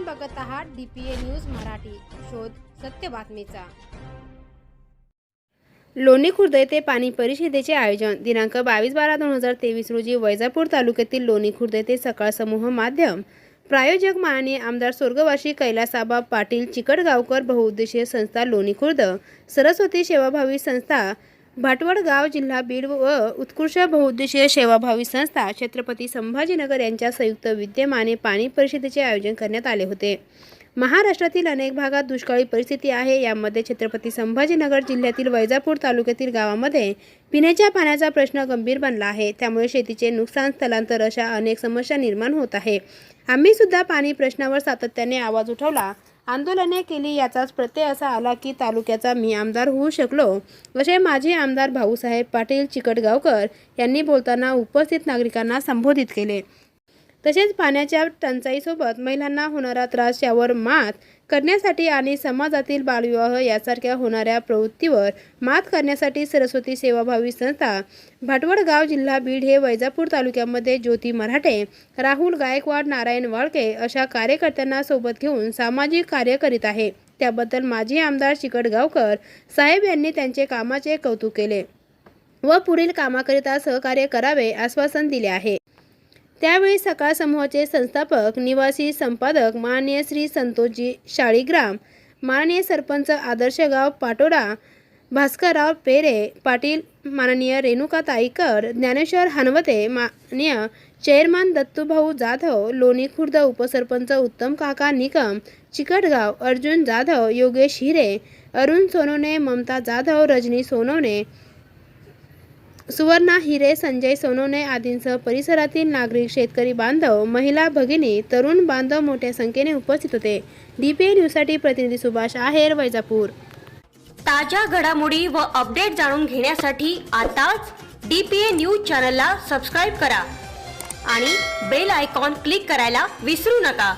आपण बघत आहात डीपीए न्यूज मराठी. शोध सत्य बातमीचा. लोणी खुर्द येथे पाणी परिषदेचे आयोजन. दिनांक बावीस बारा दोन हजार तेवीस रोजी वैजापूर तालुक्यातील लोणी खुर्द येथे सकाळ समूह माध्यम. प्रायोजक माननीय आमदार स्वर्गवासी कैलासाबा पाटील चिकटगावकर बहुउद्देशीय संस्था लोणी खुर्द सरस्वती सेवाभावी संस्था भाटवड गाव जिल्हा बीड व उत्कृष्ट बहुउद्देशीय सेवाभावी संस्था छत्रपती संभाजीनगर यांच्या संयुक्त विद्यमाने पाणी परिषदेचे आयोजन करण्यात आले होते. महाराष्ट्रातील अनेक भागात दुष्काळी परिस्थिती आहे. यामध्ये छत्रपती संभाजीनगर जिल्ह्यातील वैजापूर तालुक्यातील गावामध्ये पिण्याच्या पाण्याचा प्रश्न गंभीर बनला आहे. त्यामुळे शेतीचे नुकसान स्थलांतर अशा अनेक समस्या निर्माण होत आहे. आम्ही सुद्धा पाणी प्रश्नावर सातत्याने आवाज उठवला. आंदोलने केली याचाच प्रत्यय असा आला की तालुक्याचा मी आमदार होऊ शकलो. असे माजी आमदार भाऊसाहेब पाटील चिकटगावकर यांनी बोलताना उपस्थित नागरिकांना संबोधित केले. तसेच पाण्याच्या टंचाईसोबत महिलांना होणारा त्रास यावर मात करण्यासाठी आणि समाजातील बालविवाह यासारख्या होणाऱ्या प्रवृत्तीवर मात करण्यासाठी सरस्वती सेवाभावी संस्था भाटवड गाव जिल्हा बीड हे वैजापूर तालुक्यामध्ये ज्योती मराठे राहुल गायकवाड नारायण वाळके अशा कार्यकर्त्यांना सोबत घेऊन सामाजिक कार्य करीत आहे. त्याबद्दल माजी आमदार चिकटगावकर साहेब यांनी त्यांचे कामाचे कौतुक केले व पुढील कामाकरिता सहकार्य करावे आश्वासन दिले आहे. त्यावेळी सकाळ समूहाचे संस्थापक निवासी संपादक माननीय श्री संतोषजी शाळीग्राम माननीय सरपंच आदर्शगाव पाटोडा भास्करराव पेरे पाटील माननीय रेणुका ताईकर ज्ञानेश्वर हनवते माननीय चेअरमन दत्तूभाऊ जाधव लोणी खुर्द उपसरपंच उत्तम काका निकम चिकटगाव अर्जुन जाधव योगेश हिरे अरुण सोनवणे ममता जाधव रजनी सोनवणे सुवर्णा हिरे संजय सोनवणे आदींसह परिसरातील नागरिक शेतकरी बांधव महिला भगिनी तरुण बांधव मोठ्या संख्येने उपस्थित होते. डीपीए न्यूजसाठी प्रतिनिधी सुभाष आहेर वैजापूर. ताज्या घडामोडी व अपडेट जाणून घेण्यासाठी आताच डी पी ए न्यूज चॅनलला सबस्क्राईब करा आणि बेल आयकॉन क्लिक करायला विसरू नका.